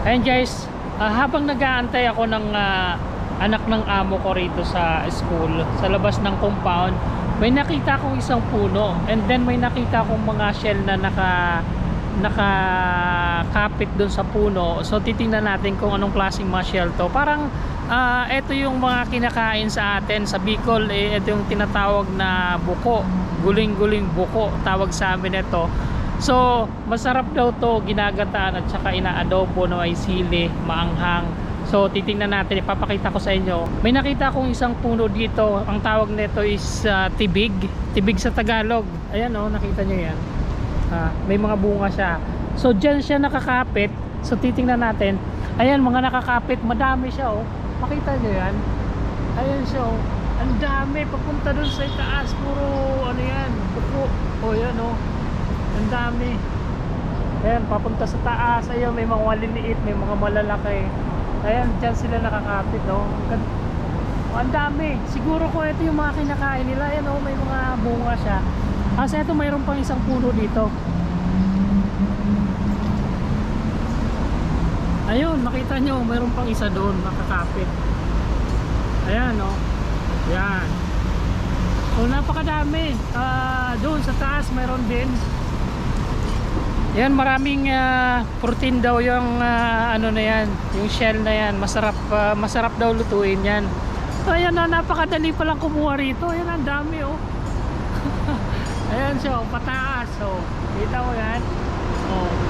Ayan guys, ah, habang nag-aantay ako ng ah, anak ng amo ko rito sa school, sa labas ng compound, may nakita akong isang puno and then may nakita akong mga shell na naka nakakapit doon sa puno. So titingnan natin kung anong klaseng mga shell to. Parang ah, ito yung mga kinakain sa atin sa Bicol, eh, ito yung tinatawag na buko. Guling-guling buko tawag sa amin ito. So, masarap daw to ginagataan at saka inaadobo na may sili, maanghang. So, titingnan natin, ipapakita ko sa inyo. May nakita akong isang puno dito. Ang tawag nito is ah, tibig. Tibig sa Tagalog. Ayan oh, nakita nyo yan. Ah, may mga bunga siya. So, dyan siya nakakapit. So, titingnan natin. Ayan, mga nakakapit. Madami siya oh. Makita nyo yan? Ayan siya oh. Ang dami. Papunta dun sa itaas. Puro ano yan. Oh, yan oh. Dami. Ayan, papunta sa taas. Ayun, may mga maliliit, may mga malalaki. Ayan, dyan sila nakakapit, oh. Ang oh, ang dami. Siguro ko ito yung mga kinakain nila. Ayan, oh, may mga bunga siya. Kasi ito, mayroon pang isang puno dito. Ayun, makita nyo, mayroon pang isa doon, nakakapit. Ayan, oh. Yan. So, napakadami. Ah, doon sa taas, mayroon din. Yan maraming ah, protein daw yung ah, ano na yan, yung shell na yan. Masarap ah, masarap daw lutuin yan. So ayan na napakadali pa lang kumuha rito. Ayan ang dami oh. ayan siya, oh, pataas oh. Kita mo yan? Oh.